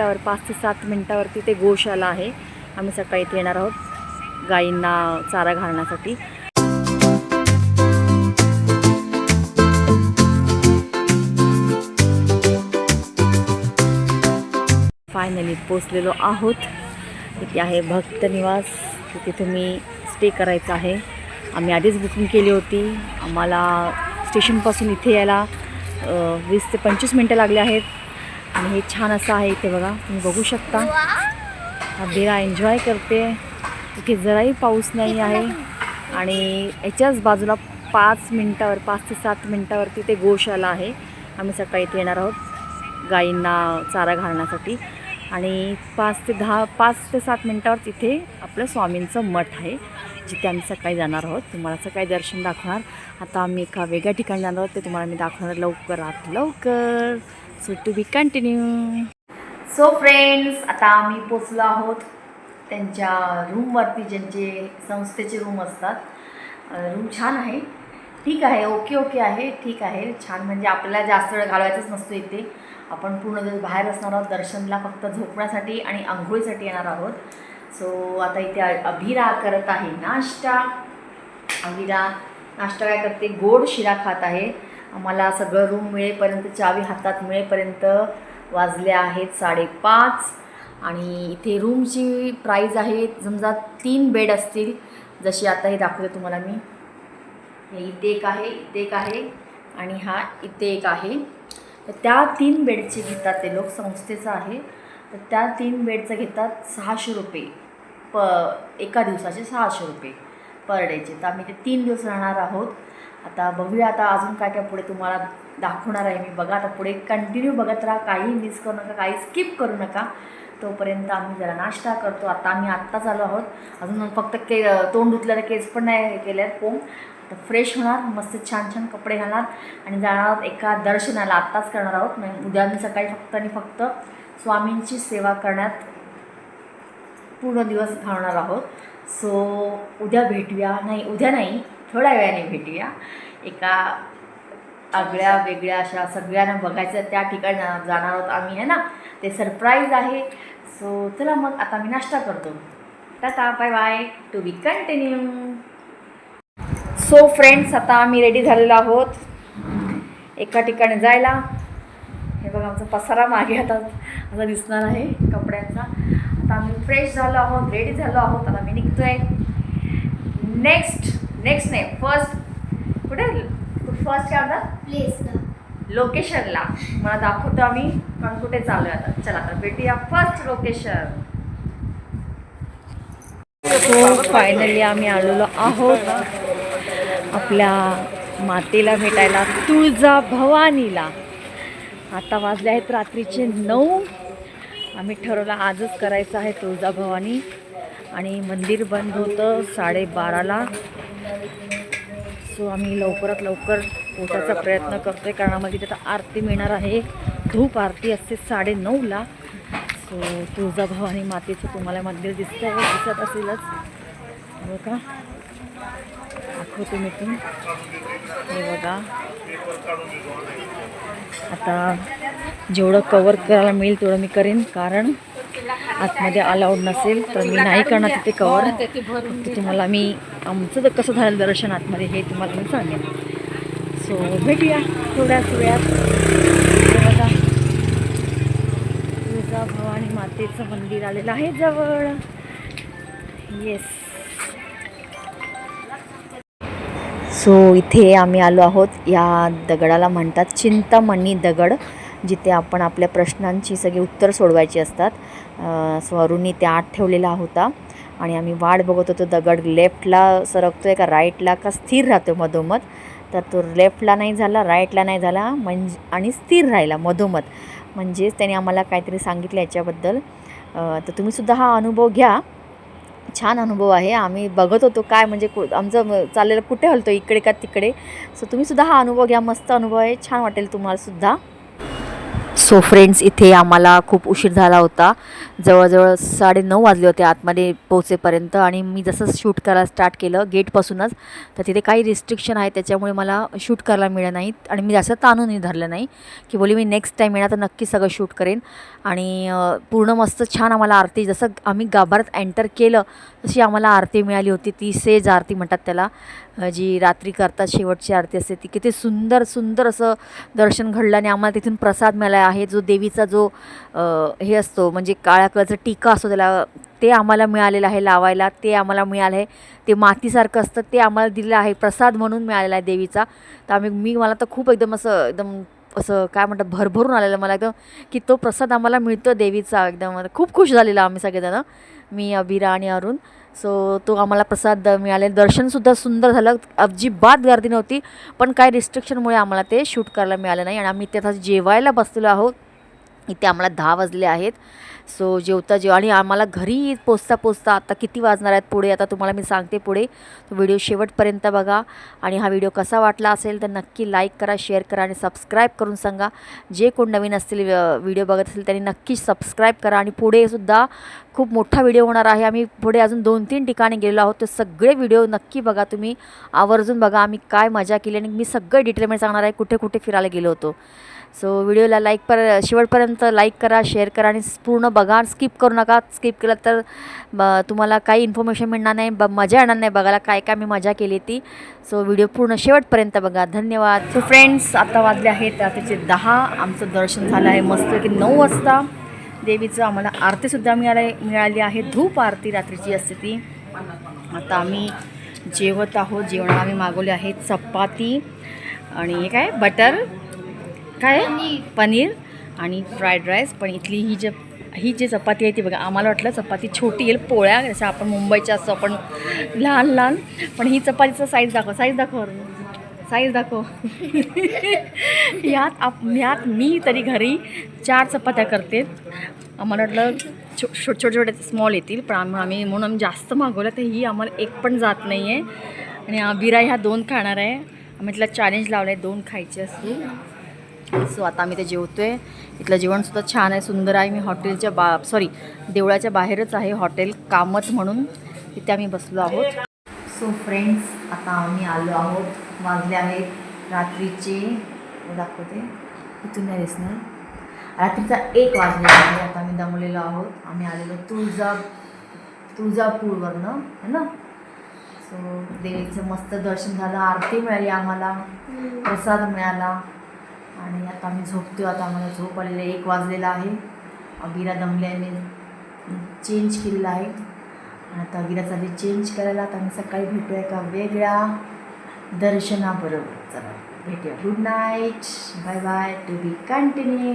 मिनटावर पाच ते सात मिनटावरती ते गोशाला आहे. आम्ही सकाळी इथे येणार आहोत गायींना चारा घालण्यासाठी. फायनली पोचलेलो आहोत. इथे आहे भक्त निवास. तिथे तुम्ही स्टे करायचा आहे. आम्ही आधीच बुकिंग केली होती. आम्हाला स्टेशनपासून इथे यायला वीस ते पंचवीस मिनटं लागले आहेत. आणि हे छान असं आहे इथे बघा. तुम्ही बघू शकता. हा बेरा एन्जॉय करते. इथे जराही पाऊस नाही आहे. आणि याच्याच बाजूला पाच मिनटावर पाच ते सात मिनटावरती ते गोशाला आहे. आम्ही सकाळी इथे येणार आहोत गायींना चारा घालण्यासाठी. आणि पाच ते दहा पाच ते सात मिनटावर तिथे आपलं स्वामींचं मठ आहे जिथे आम्ही सकाळी जाणार आहोत. तुम्हाला सकाळी दर्शन दाखवणार. आता आम्ही एका वेगळ्या ठिकाणी जाणार आहोत. ते तुम्हाला मी दाखवणार लवकर आत लवकर. So to be continue so friends आता आम्ही पोचलो आहोत त्यांच्या रूमवरती ज्यांचे संस्थेचे रूम असतात. रूम छान आहे. ठीक आहे ओके ओके आहे. ठीक आहे. छान म्हणजे आपल्याला जास्त वेळ घालवायचाच नसतो इथे. आपण पूर्ण दिवस बाहेर असणार आहोत. दर्शनला फक्त झोपण्यासाठी आणि आंघोळीसाठी येणार आहोत. सो आता इथे अभिरा करत आहे नाश्ता. अभिरा नाश्ता काय करते? गोड शिरा खात आहे. आम्हाला सगळं रूम मिळेपर्यंत चावी हातात मिळेपर्यंत वाजले आहेत साडेपाच. आणि इथे रूमची प्राईज आहे समजा तीन बेड असतील. जशी आता हे दाखवते तुम्हाला मी. हे इथे एक आहे इथे एक आहे. आणि हा इथे एक आहे. तर त्या तीन बेडचे घेतात ते लोक संस्थेचं आहे. तर त्या तीन बेडचं घेतात सहाशे रुपये. प एका दिवसाचे सहाशे रुपये. पर डेचे तर आम्ही ते तीन दिवस राहणार आहोत. आता बघूया आता अजून काय काय पुढे तुम्हाला दाखवणार आहे मी. बघा आता पुढे कंटिन्यू बघत राहा. काही मिस करू नका काही स्किप करू नका. तोपर्यंत आम्ही जरा नाश्ता करतो. आता आम्ही आत्ताच आलो आहोत. अजून फक्त के तोंड धुतलेलं केस पण नाही हे केले आहेत कोंब आता फ्रेश होणार मस्त छान छान कपडे घालणार. आणि जाणार आहोत एका दर्शनाला. आत्ताच करणार आहोत. म्हणजे उद्या मी सकाळी फक्त आणि फक्त स्वामींची सेवा करण्यात पूर्ण दिवस घालणार आहोत. सो उद्या भेटूया. नाही उद्या नाही थोड्या वेळाने भेटूया. एका आगळ्या वेगळ्या अशा सगळ्यांना बघायचं त्या ठिकाणी जाणार आहोत आम्ही आहे ना? ते सरप्राईज आहे. सो चला मग आता मी नाश्ता करतो. Tata bye bye to be continue so friends आता आम्ही रेडी झालेलो आहोत. एका ठिकाणी जायला. हे बघा आमचा पसारा मागे आता असा दिसणार आहे कपड्यांचा. आम्ही फ्रेश झालो आहोत रेडी झालो आहोत आता मी निघतोय. नेक्स्ट नेक्स्ट नाही फर्स्ट कुठे? फर्स्ट काय म्हणतात प्लेसला लोकेशनला मला दाखवतो आम्ही पण कुठे चालू आहे आता. चला तर भेटूया फर्स्ट लोकेशन सो फायनली आम्ही आलेलो आहोत. आपल्या मातेला भेटायला तुळजा भवानीला आता वाजले आहेत रात्रीचे नऊ. आम्ही ठरवलं आजच करायचं आहे तुळजाभवानी. आणि मंदिर बंद होतं साडेबाराला. सो आम्ही लवकरात लवकर पोचायचा प्रयत्न करतो आहे कारण आम्हाला तिथे आता आरती मिळणार आहे. धूप आरती असते साडेनऊला. सो तुळजाभवानी मातेचं तुम्हाला मंदिर दिसतं आहे दिसत असेलच. हो का? दाखवते मी तुम्ही हे बघा. आता जेवढं कवर करायला मिळेल तेवढं मी करेन कारण आतमध्ये अलाउड नसेल तर मी नाही करणार तिथे कवर फक्त तुम्हाला मी आमचं तर कसं झालं दर्शन आतमध्ये हे तुम्हाला मी सांगेन. सो भेटूया थोड्याच वेळात. बघा. तुळजा भवानी मातेचं मंदिर आलेलं आहे जवळ. येस सो इथे आम्ही आलो आहोत. या दगडाला म्हणतात चिंतामणी दगड जिथे आपण आपल्या प्रश्नांची सगळी उत्तर सोडवायची असतात. सो अरुणी त्या आत ठेवलेला होता आणि आम्ही वाट बघत होतो. दगड लेफ्टला सरकतो आहे का राईटला का स्थिर राहतो मधोमध? तर तो लेफ्टला नाही झाला राईटला नाही झाला म्हणजे आणि स्थिर राहिला मधोमध. म्हणजेच त्याने आम्हाला काहीतरी सांगितलं याच्याबद्दल. तर तुम्हीसुद्धा हा अनुभव घ्या. छान अनुभव आहे. आम्ही बघत होतो काय म्हणजे कु आमचं चाललेलं कुठे हलतो इकडे का तिकडे? सो तुम्हीसुद्धा हा अनुभव घ्या. मस्त अनुभव आहे. छान वाटेल तुम्हालासुद्धा सो फ्रेंड्स इथे आम्हाला खूप उशीर झाला होता. जवळजवळ साडेनऊ वाजले होते आतमध्ये पोहोचेपर्यंत आणि मी जसं शूट करायला स्टार्ट केलं गेटपासूनच तर तिथे काही रिस्ट्रिक्शन आहे त्याच्यामुळे मला शूट करायला मिळालं नाही आणि मी जास्त ताणूनही धरलं नाही की बोली मी नेक्स्ट टाईम येणार तर नक्की सगळं शूट करेन. आणि पूर्ण मस्त छान आम्हाला आरती जसं आम्ही गाभारात एंटर केलं तशी आम्हाला आरती मिळाली होती ती सेज आरती म्हणतात त्याला. जी रात्री करतात शेवटची आरती असते ती किती सुंदर सुंदर असं दर्शन घडलं आणि आम्हाला तिथून प्रसाद मिळाला आहे. जो देवीचा जो हे असतो म्हणजे काळ्या कलरचा टीका असतो त्याला ते आम्हाला मिळालेलं आहे लावायला ते आम्हाला मिळालं आहे. ते मातीसारखं असतं ते आम्हाला दिलेलं आहे प्रसाद म्हणून मिळालेला आहे देवीचा. तर आम्ही मी मला तर खूप एकदम असं एकदम असं काय म्हणतात भरभरून आलेलं मला एकदम की तो प्रसाद आम्हाला मिळतो देवीचा एकदम. खूप खुश झालेला आम्ही सगळेजणं मी अबिरा आणि अरुण. सो तो आम्हाला प्रसाद मिळाले दर्शनसुद्धा सुंदर झालं. अजिबात गर्दी नव्हती पण काही रिस्ट्रिक्शनमुळे आम्हाला ते शूट करायला मिळालं नाही. आणि आम्ही इथे आता जेवायला बसलेलो आहोत. इथे आम्हाला दहा वाजले आहेत. सो जेवता जेव आणि आम्हाला घरी पोचता पोचता आता किती वाजणार आहेत पुढे? आता तुम्हाला मी सांगते पुढे. तो व्हिडिओ शेवटपर्यंत बघा. आणि हा व्हिडिओ कसा वाटला असेल तर नक्की लाईक करा शेअर करा आणि सबस्क्राईब करून सांगा. जे कोण नवीन असतील व्हिडिओ बघत असेल त्यांनी नक्की सबस्क्राईब करा. आणि पुढे सुद्धा खूप मोठा व्हिडिओ होणार आहे. आम्ही पुढे अजून दोन तीन ठिकाणी गेलेलो आहोत. ते सगळे व्हिडिओ नक्की बघा तुम्ही. आवर्जून बघा आम्ही काय मजा केली आणि मी सगळं डिटेलमध्ये सांगणार आहे कुठे कुठे फिरायला गेलो होतो. सो व्हिडिओला लाईक पर शेवटपर्यंत लाईक करा शेअर करा आणि पूर्ण बघा स्किप करू नका. स्किप केलं तर ब तुम्हाला काही इन्फॉर्मेशन मिळणार नाही. ब मजा येणार नाही बघायला. काय काय मी मजा केली ती. सो व्हिडिओ पूर्ण शेवटपर्यंत बघा. धन्यवाद. सो फ्रेंड्स आता वाजले आहेत रात्रीचे दहा. आमचं दर्शन झालं आहे. मस्त की नऊ वाजता. देवीचं आम्हाला आरतीसुद्धा मिळाला मिळाली आहे. धूप आरती रात्रीची असते ती. आता आम्ही जेवत आहोत. जेवण आम्ही मागवले आहेत चपाती आणि हे काय बटर. काय? पनीर. आणि फ्राईड राईस. पण इथली ही जे ही जी चपाती आहे ती बघा आम्हाला वाटलं चपाती छोटी येईल पोळ्या जसं आपण मुंबईच्या असं आपण लहान लहान. पण ही चपातीचं साईज दाखव साईज दाखव साईज दाखव. यात आप यात मी तरी घरी चार चपात्या करते. आम्हाला वाटलं छो छोटे छोटे छोटे स्मॉल येतील पण आम्ही आम्ही म्हणून आम्ही जास्त मागवलं तर ही आम्हाला एक पण जात नाही आहे आणि अबिरा ह्या दोन खाणार आहे. आम्ही तिला चॅलेंज लावलं आहे दोन खायचे असू सो आता आम्ही ते जेवतो आहे इथलं जेवणसुद्धा छान आहे सुंदर आहे. मी हॉटेलच्या बा सॉरी देवळाच्या बाहेरच आहे हॉटेल कामत म्हणून. तिथे आम्ही बसलो आहोत. सो फ्रेंड्स आता आम्ही आलो आहोत. वाजले आहेत रात्रीचे दाखवते. इथून नाही दिसणार. रात्रीचा एक वाजलेला आहे. आता आम्ही दमलेलो आहोत. आम्ही आलेलो तुळजा तुळजापूरवरनं है ना? सो देवीचं मस्त दर्शन झालं. आरती मिळाली आम्हाला. प्रसाद मिळाला. आणि आता आम्ही झोपतो आता आम्हाला झोप आलेलं एक वाजलेला आहे. अबिरा दमल्याने चेंज केलेला आहे. आणि आता अबिरा जे चेंज करायला आता आम्ही सकाळी भेटूया एका वेगळ्या दर्शनाबरोबर. चला भेटूया. Good night bye bye to be continue